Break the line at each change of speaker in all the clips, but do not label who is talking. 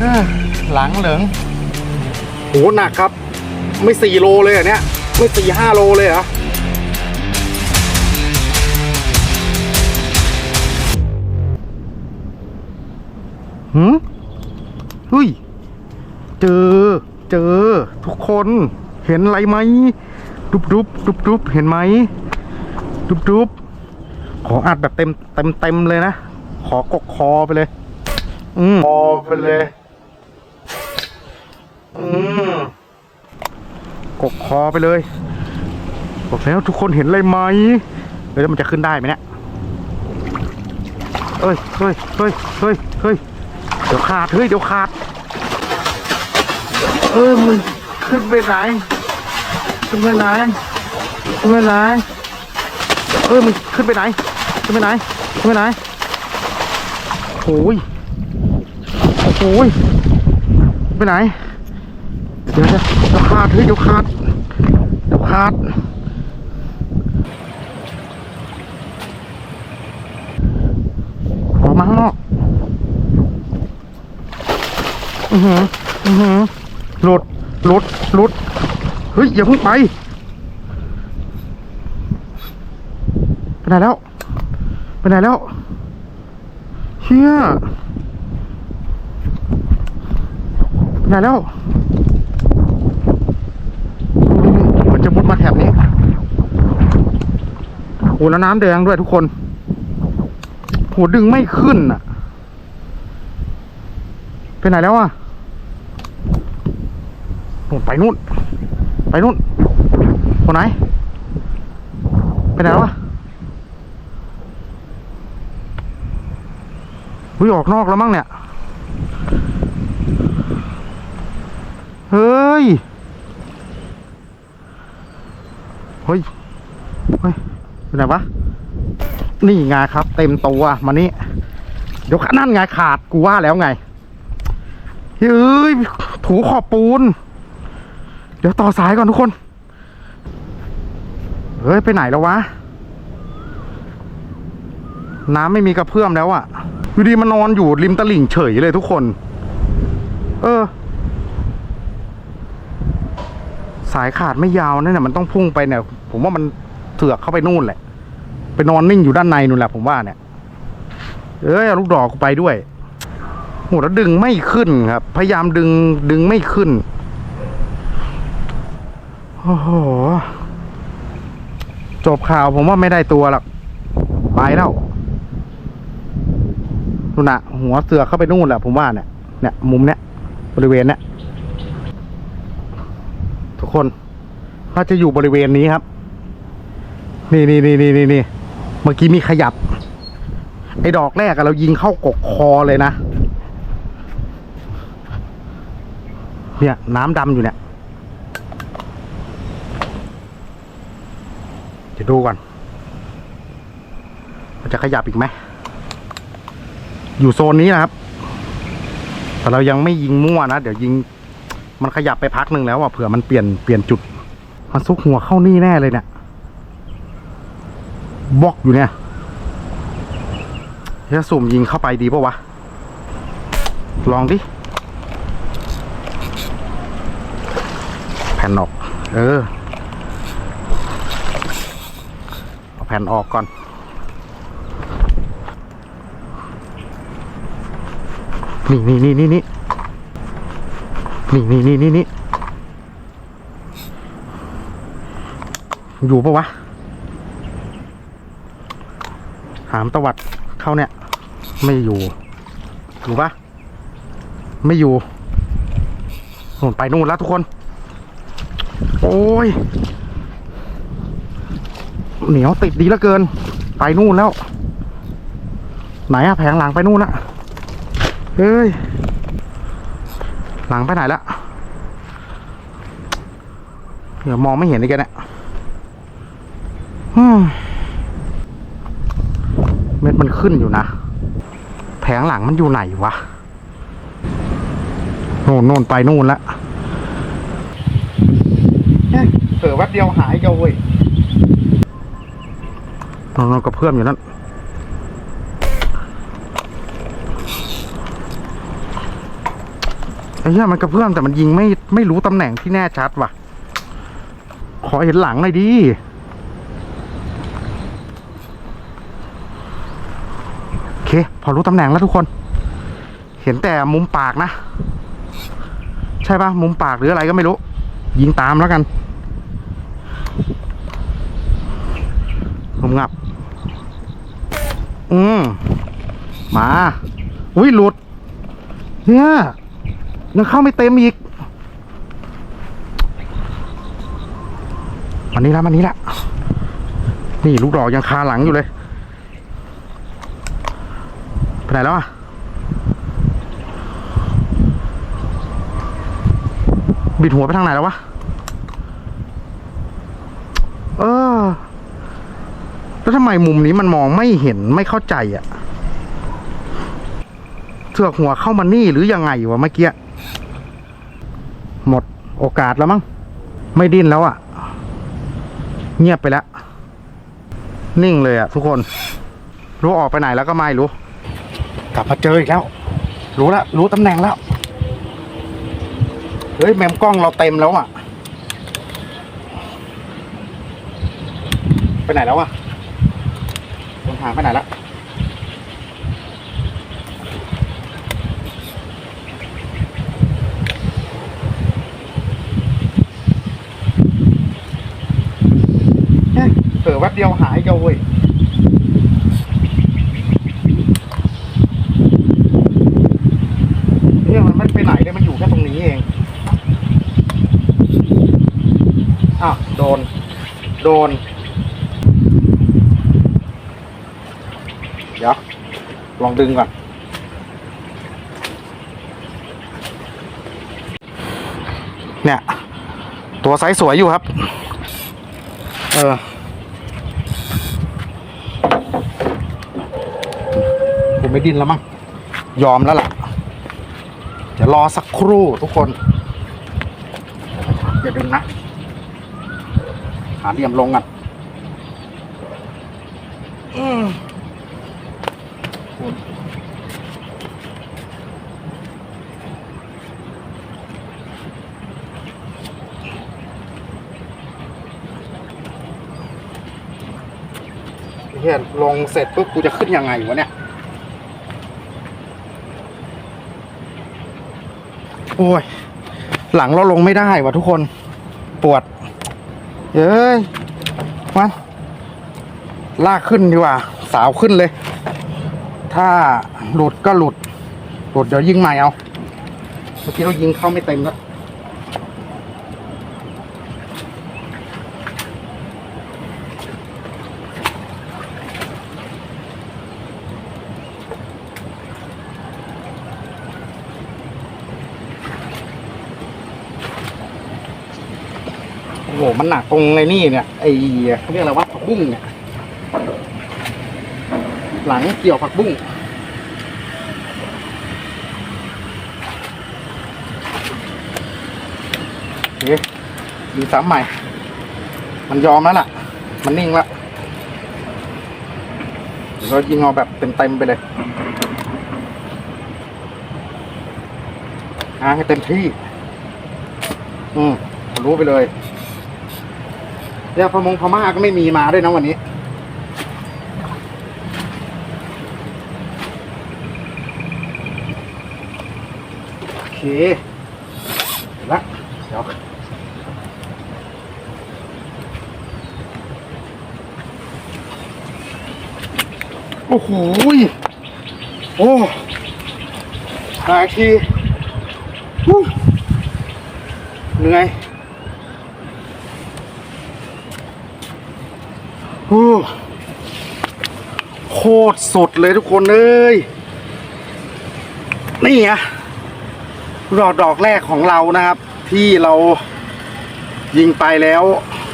เอ้อหลังเหลืองโหหนักครับ ไม่สี่โลเลยเหรอะเนี่ยไม่สี่ห้าโลเลยเหรอหืมเฮ้ย เจอ เจอ ทุกคนเห็นอะไรไหมดุบดุบดุบดุบเห็นไหมดุบดุบขออัดแบบเต็มเต็มเต็มเลยนะ ขอกกคอไปเลย อืมคอไปเลยอืม กกคอไปเลยบอกแล้วทุกคนเห็นอะไรไหมเฮ้ยวมันจะขึ้นได้ไหมเนี่ยเอ้ยเฮ้ยเฮ้ยเฮ้ยเฮ้ยเดี๋ยวขาดเฮ้ยเดี๋ยวขาด เออมันขึ้นไปไหนขึ้นไปไหนขึ้นไปไหนเออมันขึ้นไปไหนขึ้นไปไหนขึ้นไปไหนโอ้ยโอ้ยไปไหน เดี๋ยวเดี๋ยวเดี๋ยวขาดเฮ้ยเดี๋ยวขาดเดี๋ยวขาดออกมาข้างนอกอือหืออือหือหลุดหลุดหลุดเฮ้ยอย่าเพิ่งไปไปไหนแล้วไปไหนแล้วเชี่ยไปไหนแล้ว เหมือนจะมุดมาแถบนี้ โอ้แล้วน้ำแดงด้วยทุกคนโหดึงไม่ขึ้นอะไปไหนแล้วอะนู่นไปนู่น ไปนู่นคนไหน ไปไหนแล้วอะวิ่งออกนอกแล้วมั้งเนี่ย เฮ้ย เฮ้ย เฮ้ย ไปไหนวะ นี่ไงครับ เต็มตัวมานี่เดี๋ยวนั่นไงขาดกูว่าแล้วไงเฮ้ยถูขอบปูน เดี๋ยวต่อสายก่อนทุกคน เฮ้ย ไปไหนแล้ววะ น้ำไม่มีกระเพื่อมแล้วอะอยู่ดีมานอนอยู่ริมตลิ่งเฉยเลยทุกคน เออ สายขาดไม่ยาวนั่นน่ะมันต้องพุ่งไปเนี่ย ผมว่ามัน เถือกเข้าไปนู่นแหละ ไปนอนนิ่งอยู่ด้านในนู่นแหละผมว่าเนี่ย เอ้ยเอลูกดอกกูไปด้วยโหแล้วดึงไม่ขึ้นครับ พยายามดึงดึงไม่ขึ้นโอ้โหจบข่าวผมว่าไม่ได้ตัวหรอกไปแล้วนู่นน่ะ หัวเสือเข้าไปนู่นแหละผมว่าเนี่ยเนี่ยมุมเนี้ยบริเวณเนี้ยทุกคนน่าจะอยู่บริเวณนี้ครับ นี่นี่นี่นี่นี่เมื่อกี้มีขยับ ไอ้ดอกแรกอะเรายิงเข้ากกคอเลยนะ เนี่ย น้ำดำอยู่เนี่ยเดี๋ยวดูก่อน มันจะขยับอีกไหม อยู่โซนนี้นะครับ แต่เรายังไม่ยิงมั่วนะ เดี๋ยวยิง มันขยับไปพักหนึ่งแล้วอะเผื่อมันเปลี่ยนเปลี่ยนจุด มันซุกหัวเข้านี่แน่เลยเนี่ย บล็อกอยู่เนี่ยจะสุ่มยิงเข้าไปดีปะวะ ลองดิ แผ่นออก เออเอาแผ่นออกก่อน นี่นี่นี่นี่นี่นี่นี่นี่นี่นี่อยู่ปะวะ หามตวัดเข้าเนี่ย ไม่อยู่อยู่ปะไม่อยู่นู่นไปนู่นแล้วทุกคน โอ้ย เหนียวติดดีเหลือเกิน ไปนู่นแล้ว ไหนอะแผงหลังไปนู่นอะเฮ้ย หลังไปไหนละเดี๋ยวมองไม่เห็นเลยแกเนี่ย เม็ดมันขึ้นอยู่นะ แผงหลังมันอยู่ไหนวะโน่นโน่นไปนู่นละเผลอแวบเดียวหายเจ้าเว้ยนอนๆกับเพื่อนอยู่นั่นนอ้เหี้ยมันกระเพื่อมแต่มันยิงไม่ไม่รู้ตำแหน่งที่แน่ชัดว่ะ ขอเห็นหลังหน่อยดิโอ เค พอรู้ตำแหน่งแล้วทุกคน เห็นแต่มุมปากนะ ใช่ปะมุมปากหรืออะไรก็ไม่รู้ ยิงตามแล้วกันผมงับ อืมมาอุ้ยหลุด เนี่ยยังเข้าไม่เต็มอีกมันนี้แล้วมันนี้ล้วนี่ลูกดอกยังคาหลังอยู่เลย ไปไหนแล้วอะบิดหัวไปทางไหนแล้ววะ เออ แล้วทำไมมุมนี้มันมองไม่เห็นไม่เข้าใจอะเสือกหัวเข้ามานี่หรือยังไงวะเมื่อกี้ หมดโอกาสแล้วมั้ง ไม่ดิ้นแล้วอะ เงียบไปแล้ว นิ่งเลยอะทุกคน รู้ออกไปไหนแล้วก็ไม่รู้ กลับมาเจออีกแล้ว รู้แล้วรู้ตำแหน่งแล้ว เฮ้ยแมมกล้องเราเต็มแล้วอะ ไปไหนแล้วอะคนหางไปไหนล้วเฮ้ยเผลอแป๊บเดียวหายเจ้าเว้ยมันไม่ไปไหนเลยมันอยู่แค่ตรงนี้เอง อ้าว โดน โดน เดี๋ยว ลอง ดึงก่อน เนี่ย ตัวไซส์สวยอยู่ครับ เออ ผมไม่ดิ้นแล้วมั้ง ยอมแล้วล่ะ เดี๋ยวรอสักครู่ทุกคน อย่าดึงนะ หาเหลี่ยมลงกันอืม เฮียลงเสร็จปุ๊บกูจะขึ้นยังไงวะเนี่ย โอ้ย หลังเราลงไม่ได้วะทุกคน ปวด เย้ยมันลากขึ้นดีกว่า สาวขึ้นเลย ถ้าหลุดก็หลุด หลุดเดี๋ยวยิงใหม่เอา เมื่อกี้เรายิงเข้าไม่เต็มแล้ว หมันหนักตรงในนี่เนี่ยไอ้เขาเรียกอะไรวะผักบุ้งเนี่ยหลังเกี่ยวผักบุ้งโอเคดีซ้ำใหม่ มันยอมแล้วล่ะ มันนิ่งล้วเดี๋ยวเรายิงเอาแบบเต็มๆไปเลยอ่าให้เต็มที่ อืมรู้ไปเลย เนี่ยพมงพม่าก็ไม่มีมาด้วยนะวันนี้ โอเคเสร็จละเดี๋ยวโอ้โหโอ้หาอีกทีฮู้เหนื่อย โคตรสดเลยทุกคนเอ้ย นี่ไงดอดอกแรกของเรานะครับ ที่เรายิงไปแล้ว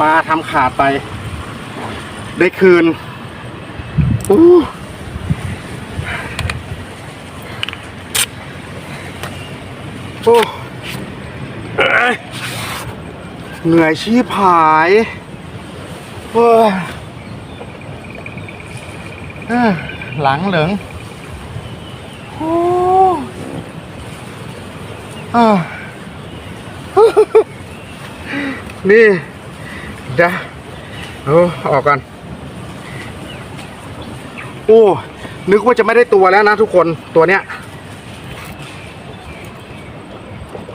ปลาทำขาดไป ได้คืนอู้โอ้เอ้เหนื่อยชีพหายเฮ้ยเอ้อ หลังเหลืองโอ้นี่เดี๋ยวเอาออกกันโอ้นึกว่าจะไม่ได้ตัวแล้วนะทุกคนตัวเนี้ย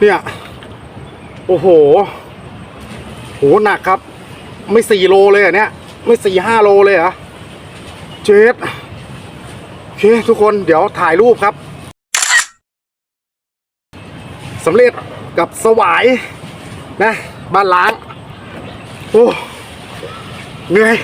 เนี่ย โอ้โหโหหนักครับ ไม่สี่โลเลยเหรอะเนี่ย ไม่สี่ห้าโลเลยเหรอ เจ็ดโอเคทุกคนเดี๋ยวถ่ายรูปครับสำเร็จกับสวายนะบ้านล้าง โอ้เหนื่อย